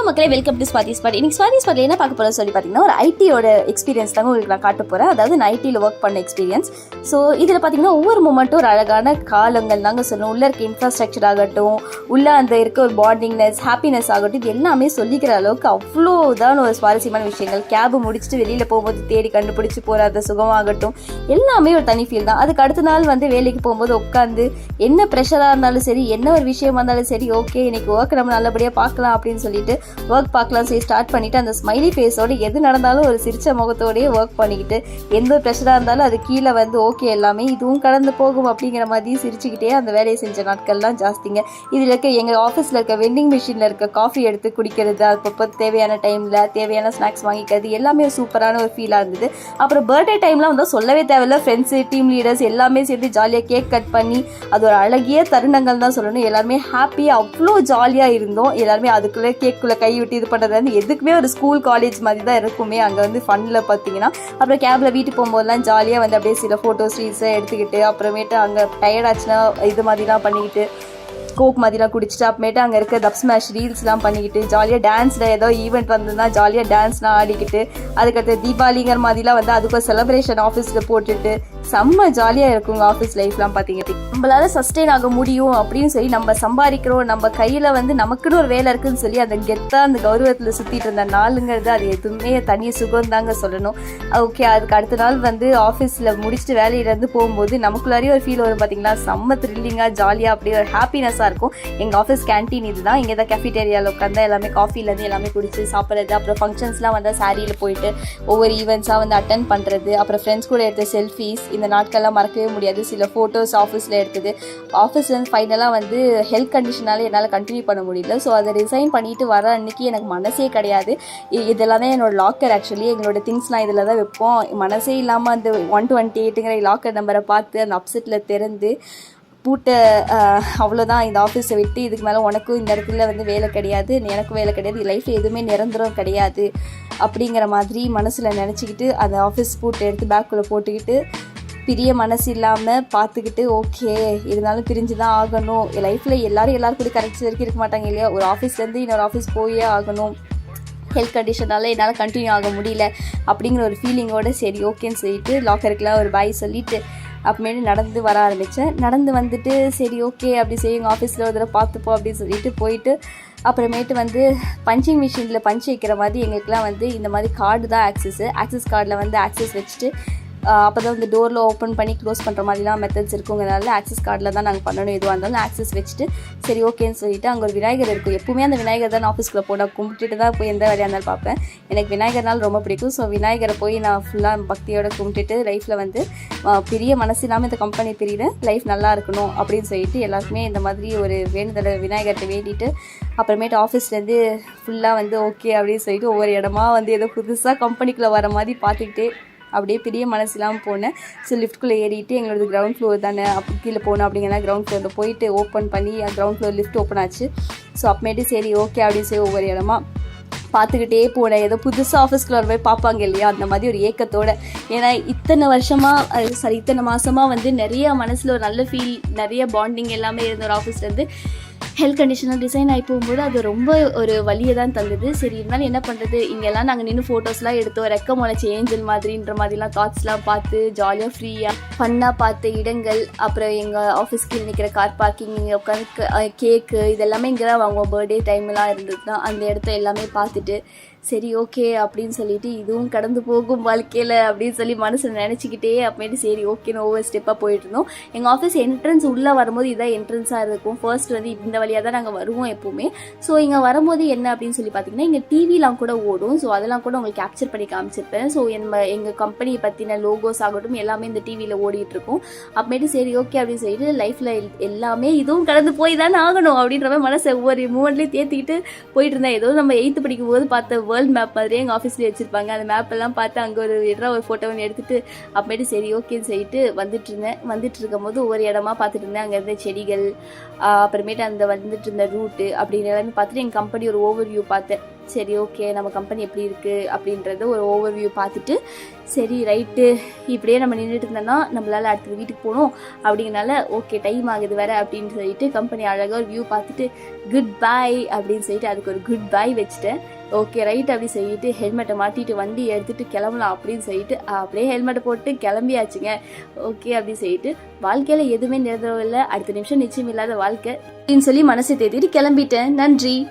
வணக்கம் மக்களே welcome to Swathi spot இன்னைக்கு ஸ்வாதி ஸ்பாட்ல என்ன பார்க்க போறோம் சொல்லி பார்த்தீங்கன்னா ஒரு ஐடியோட எக்ஸ்பீரியன்ஸ் தாங்க உங்களுக்கு நான் காட்ட போறேன். அதாவது நான் ஐடியில் ஒர்க் பண்ண எக்ஸ்பீரியன்ஸ் ஸோ இதில் பார்த்தீங்கன்னா ஒவ்வொரு மூமெண்ட்டும் ஒரு அழகான காலங்கள் தாங்க சொல்லணும். உள்ள இருக்க இன்ஃப்ராஸ்ட்ரக்சர் ஆகட்டும் உள்ள அந்த இருக்க ஒரு பாண்டிங்னஸ் ஹாப்பினஸ் ஆகட்டும் இது எல்லாமே சொல்லிக்கிற அளவுக்கு அவ்வளோ இதான ஒரு சுவாரஸ்யமான விஷயங்கள். கேபு முடிச்சுட்டு வெளியில் போகும்போது தேடி கண்டுபிடிச்சி போகிற அந்த சுகமாகட்டும் எல்லாமே ஒரு தனி ஃபீல் தான். அதுக்கு அடுத்த நாள் வந்து வேலைக்கு போகும்போது உட்காந்து என்ன ப்ரெஷராக இருந்தாலும் சரி என்ன ஒரு விஷயமா இருந்தாலும் சரி ஓகே இன்னைக்கு ஒர்க் நம்ம நல்லபடியாக பார்க்கலாம் அப்படின்னு சொல்லிட்டு ஒர்க் பார்க்கலாம் சரி ஸ்டார்ட் பண்ணிட்டு அந்த ஸ்மைலி ஃபேஸோட எது நடந்தாலும் ஒரு சிரிச்ச முகத்தோடயே ஒர்க் பண்ணிக்கிட்டு எந்த ப்ரெஷராக இருந்தாலும் அது கீழே வந்து ஓகே எல்லாமே இதுவும் கடந்து போகும் அப்படிங்கிற மாதிரி சிரிச்சுக்கிட்டே அந்த வேலையை செஞ்ச நாட்கள்லாம் ஜாஸ்திங்க. இதில் இருக்க எங்கள் ஆஃபீஸில் இருக்க வெண்டிங் மிஷினில் இருக்க காஃபி எடுத்து குடிக்கிறது அப்பப்போ தேவையான டைமில் தேவையான ஸ்நாக்ஸ் வாங்கிக்கிறது எல்லாமே சூப்பரான ஒரு ஃபீலாக இருந்தது. அப்புறம் பர்த்டே டைம்லாம் வந்து சொல்லவே தேவையில்ல. ஃப்ரெண்ட்ஸு டீம் லீடர்ஸ் எல்லாமே சேர்ந்து ஜாலியாக கேக் கட் பண்ணி அது ஒரு அழகிய தருணங்கள் தான் சொல்லணும். எல்லாருமே ஹாப்பியாக அவ்வளோ ஜாலியாக இருந்தோம். எல்லாருமே அதுக்குள்ளே கேக்குள்ளே கை விட்டு இது பண்ணுறது வந்து எதுக்குமே ஒரு ஸ்கூல் காலேஜ் மாதிரி தான் இருக்குமே. அங்கே வந்து ஃபன்னில் பார்த்தீங்கன்னா அப்புறம் கேபில் வீட்டுக்கு போகும்போதெல்லாம் ஜாலியாக வந்து அப்படியே சில ஃபோட்டோஸ் ரீல்ஸை எடுத்துக்கிட்டு அப்புறமேட்டு அங்கே டயர்ட் ஆச்சுன்னா இது மாதிரிலாம் பண்ணிக்கிட்டு கோக் மாதிரிலாம் குடிச்சிட்டு அப்புறமேட்டு அங்கே இருக்க தப் ஸ்மாஷ் ரீல்ஸ்லாம் பண்ணிக்கிட்டு ஜாலியாக டான்ஸில் ஏதோ ஈவெண்ட் வந்ததுன்னா ஜாலியாக டான்ஸ்லாம் ஆடிக்கிட்டு அதுக்கடுத்து தீபாவளிங்கிற மாதிரிலாம் வந்து அதுக்கு செலப்ரேஷன் செலிப்ரேஷன் ஆஃபீஸில் போட்டுட்டு செம்ம ஜாலியாக இருக்குங்க ஆஃபீஸ் லைஃப்லாம் பார்த்தீங்கன்னா நம்மளால சஸ்டெயின் ஆக முடியும் அப்படின்னு சொல்லி நம்ம சம்பாதிக்கிறோம். நம்ம கையில் வந்து நமக்குன்னு ஒரு வேலை இருக்குன்னு சொல்லி அந்த கெத்தாக அந்த கௌரவத்தில் சுற்றிட்டு இருந்த நாளுங்கிறது அது எதுவுமே தனி சுகம் தாங்க சொல்லணும். ஓகே அதுக்கு அடுத்த நாள் வந்து ஆஃபீஸில் முடிச்சுட்டு வேலையிலேருந்து போகும்போது நமக்குள்ளாரியே ஒரு ஃபீல் வரும் பார்த்தீங்களா செம்ம த்ரில்லிங்காக ஜாலியாக அப்படியே ஒரு ஹாப்பினஸாக இருக்கும். எங்கள் ஆஃபீஸ் கேன்டீன் இதுதான். இங்கே தான் கேஃபிடேரியாவில் உட்காந்து எல்லாமே காஃபிலேருந்து எல்லாமே குடிச்சு சாப்பிட்றது அப்புறம் ஃபங்க்ஷன்ஸ்லாம் வந்தால் சாரியில் போயிட்டு ஒவ்வொரு ஈவெண்ட்ஸாக வந்து அட்டன் பண்ணுறது அப்புறம் ஃப்ரெண்ட்ஸ் கூட எடுத்த செல்ஃபீஸ் இந்த நாட்கள்லாம் மறக்கவே முடியாது. சில ஃபோட்டோஸ் ஆஃபீஸில் எடுத்தது ஆஃபீஸ்லேருந்து ஃபைனலாக வந்து ஹெல்த் கண்டிஷனால் என்னால் கண்டினியூ பண்ண முடியல. ஸோ அதை ரிசைன் பண்ணிட்டு வர அன்னைக்கு எனக்கு மனசே கிடையாது. இதெல்லாம் தான் என்னோட லாக்கர் ஆக்சுவலி எங்களோட திங்ஸ்லாம் இதில் தான் வைப்போம். மனசே இல்லாமல் அந்த ஒன் டுவெண்ட்டி எயிட்டுங்கிற லாக்கர் நம்பரை பார்த்து அந்த அப்செட்டில் திறந்து பூட்டை அவ்வளோதான் இந்த ஆஃபீஸை விட்டு இதுக்கு மேலே உனக்கும் இந்த இடத்துல வந்து வேலை கிடையாது. எனக்கும் வேலை கிடையாது. லைஃப்பில் எதுவுமே நிரந்தரம் கிடையாது. அப்படிங்கிற மாதிரி மனசில் நினச்சிக்கிட்டு அந்த ஆஃபீஸ் பூட்டை எடுத்து பேக்குள்ளே போட்டுக்கிட்டு பிரிய மனசு இல்லாமல் பார்த்துக்கிட்டு ஓகே இருந்தாலும் பிரிஞ்சு தான் ஆகணும். லைஃப்பில் எல்லாரும் எல்லாரும் கூட கரெக்ட் வரைக்கும் இருக்க மாட்டாங்க இல்லையா? ஒரு ஆஃபீஸ்லேருந்து இன்னொரு ஆஃபீஸ் போயே ஆகணும். ஹெல்த் கண்டிஷனால என்னால் கண்டினியூ ஆக முடியல. அப்படிங்கிற ஒரு ஃபீலிங்கோடு சரி ஓகேன்னு சொல்லிட்டு லாக்கருக்குலாம் ஒரு பாய் சொல்லிட்டு அப்புறமேட்டு நடந்து வர ஆரம்பித்தேன் நடந்து வந்துட்டு சரி ஓகே அப்படி சரி எங்கள் ஆஃபீஸில் ஒரு தடவை பார்த்துப்போம் அப்படின்னு சொல்லிட்டு போயிட்டு அப்புறமேட்டு வந்து பஞ்சிங் மிஷினில் பஞ்ச் வைக்கிற மாதிரி எங்களுக்குலாம் வந்து இந்த மாதிரி கார்டு தான் ஆக்சஸ் ஆக்சஸ் கார்டில் வந்து ஆக்சஸ் வச்சுட்டு அப்போ தான் வந்து டோரில் ஓப்பன் பண்ணி க்ளோஸ் பண்ணுற மாதிரிலாம் மெத்தட்ஸ் இருக்குங்கிறனால ஆக்சஸ் கார்டில் தான் நாங்கள் பண்ணணும் எதுவாக இருந்தாலும் ஆக்சஸ் வச்சுட்டு சரி ஓகேன்னு சொல்லிட்டு அங்கே ஒரு விநாயகர் இருக்கும் எப்பவுமே அந்த விநாயகர் தான் ஆஃபீஸ்க்குள்ளே போனால் கும்பிட்டுட்டு தான் போய் எந்த வேலையாக இருந்தாலும் பார்ப்பேன். எனக்கு விநாயகர்னால் ரொம்ப பிடிக்கும். ஸோ விநாயகரை போய் நான் ஃபுல்லாக பக்தியோட கும்பிட்டுட்டு லைஃப்பில் வந்து பெரிய மனசு இல்லாமல் இந்த கம்பெனி பிரியிற லைஃப் நல்லா இருக்கணும் அப்படின்னு சொல்லிட்டு எல்லாருக்குமே இந்த மாதிரி ஒரு வேண்டுதலை விநாயகர்கிட்ட வேண்டிட்டு அப்புறமேட்டு ஆஃபீஸ்லேருந்து ஃபுல்லாக வந்து ஓகே அப்படின்னு சொல்லிட்டு ஒவ்வொரு இடமா வந்து ஏதோ புதுசாக கம்பெனிக்குள்ளே வர மாதிரி பார்த்துக்கிட்டே அப்படியே பெரிய மனசுலாம் இல்லாமல் போனேன் ஸோ லிஃப்ட்குள்ளே ஏறிட்டு எங்களோட கிரவுண்ட் ஃப்ளோர் தானே. அப்போ கீழே போனோம் அப்படிங்கிற கிரவுண்ட் ஃப்ளோரில் போயிட்டு ஓப்பன் பண்ணி கிரவுண்ட் ஃப்ளோர் லிஃப்ட் ஓப்பன் ஆச்சு. ஸோ அப்புறமேட்டு சரி ஓகே அப்படின்னு சொல்லி ஒவ்வொரு இடமா பார்த்துக்கிட்டே போனேன். ஏதோ புதுசாக ஆஃபீஸ்க்குள்ள போய் பார்ப்பாங்க இல்லையா? அந்த மாதிரி ஒரு ஏக்கத்தோட. ஏன்னா இத்தனை வருஷமாக சாரி இத்தனை மாதமாக வந்து நிறைய மனசில் ஒரு நல்ல ஃபீல் நிறைய பாண்டிங் எல்லாமே இருந்த ஒரு ஆஃபீஸ்லேருந்து ஹெல்த் கண்டிஷனாக டிசைன் ஆகி போகும்போது அது ரொம்ப ஒரு வழியை தான் தந்தது. சரி இருந்தாலும் என்ன பண்ணுறது இங்கெல்லாம் நாங்கள் நின்று ஃபோட்டோஸ்லாம் எடுத்தோம். ரெக்க முளைச்சி ஏஞ்சல் மாதிரின்ற மாதிரிலாம் தாட்ஸ்லாம் பார்த்து ஜாலியாக ஃப்ரீயாக ஃபன்னாக பார்த்த இடங்கள் அப்புறம் எங்கள் ஆஃபீஸ்க்கு நிற்கிற கார் பார்க்கிங் இங்கே உட்காந்து கேக்கு இதெல்லாமே இங்கே தான் வாங்குவோம். பர்த்டே டைம்லாம் இருந்ததுன்னா அந்த இடத்த எல்லாமே பார்த்துட்டு சரி ஓகே அப்படின்னு சொல்லிட்டு இதுவும் கடந்து போகும் வாழ்க்கையில் அப்படின்னு சொல்லி மனசில் நினச்சிக்கிட்டே அப்புறமேட்டு சரி ஓகேன்னு ஒவ்வொரு ஸ்டெப்பாக போயிட்டு இருந்தோம். எங்கள் ஆஃபீஸ் என்ட்ரன்ஸ் உள்ளே வரும்போது இதான் என்ட்ரன்ஸாக இருக்கும். ஃபர்ஸ்ட் வந்து இந்த வழியாக தான் நாங்கள் வருவோம் எப்போவுமே. ஸோ இங்கே வரும்போது என்ன அப்படின்னு சொல்லி பார்த்தீங்கன்னா இங்கே டிவிலாம் கூட ஓடும். ஸோ அதெல்லாம் கூட உங்களுக்கு கேப்சர் பண்ணி காமிச்சிருப்பேன். ஸோ நம்ம எங்கள் கம்பெனியை பற்றின லோகோஸ் ஆகட்டும் எல்லாமே இந்த டிவியில் ஓடிட்டு இருக்கும். அப்புறமேட்டு சரி ஓகே அப்படின்னு சொல்லிட்டு லைஃப்பில் எல்லாமே இதுவும் கடந்து போய் தானே ஆகணும் அப்படின்ற மாதிரி மனசை ஒவ்வொரு மூமெண்ட்லேயும் தேத்திக்கிட்டு போயிட்டு இருந்தேன். ஏதோ நம்ம எயித்து படிக்கும் போது பார்த்த வேர்ல்ட் மேப் மாதிரியே எங்கள் ஆஃபீஸ்லேயே வச்சுருப்பாங்க. அந்த மேப் எல்லாம் பார்த்து அங்கே ஒரு இடம் ஒரு ஃபோட்டோ ஒன்று எடுத்துகிட்டு அப்புறமேட்டு சரி ஓகேன்னு சொல்லிட்டு வந்துட்டு இருந்தேன். வந்துட்டு இருக்கும்போது ஒவ்வொரு இடமா பார்த்துட்டு இருந்தேன். அங்கே இருந்த செடிகள் அப்புறமேட்டு அந்த வந்துட்டு இருந்த ரூட்டு அப்படின்னு எல்லாமே பார்த்துட்டு எங்கள் கம்பெனி ஒரு ஓவர் வியூ பார்த்தேன். சரி ஓகே நம்ம கம்பெனி எப்படி இருக்குது அப்படின்றத ஒரு ஓவர் வியூ பார்த்துட்டு சரி ரைட்டு இப்படியே நம்ம நின்றுட்டு இருந்தோம்னா நம்மளால் அடுத்த வீட்டுக்கு போகணும். அப்படிங்கிறனால ஓகே டைம் ஆகுது வேற அப்படின்னு சொல்லிட்டு கம்பெனி அழகாக ஒரு வியூ பார்த்துட்டு குட் பை அப்படின்னு சொல்லிட்டு அதுக்கு ஒரு குட் பை வச்சுட்டேன். ஓகே ரைட் அப்படி சொல்லிட்டு ஹெல்மெட்டை மாட்டிட்டு வண்டி எடுத்துட்டு கிளம்பலாம் அப்படின்னு சொல்லிட்டு அப்படியே ஹெல்மெட்டை போட்டு கிளம்பியாச்சுங்க. ஓகே அப்படி சொல்லிட்டு வாழ்க்கையில எதுவுமே நிரந்தரம் இல்லை அடுத்த நிமிஷம் நிச்சயம் இல்லாத வாழ்க்கை. அப்படின்னு சொல்லி மனசை தேத்திட்டு கிளம்பிட்டேன். நன்றி.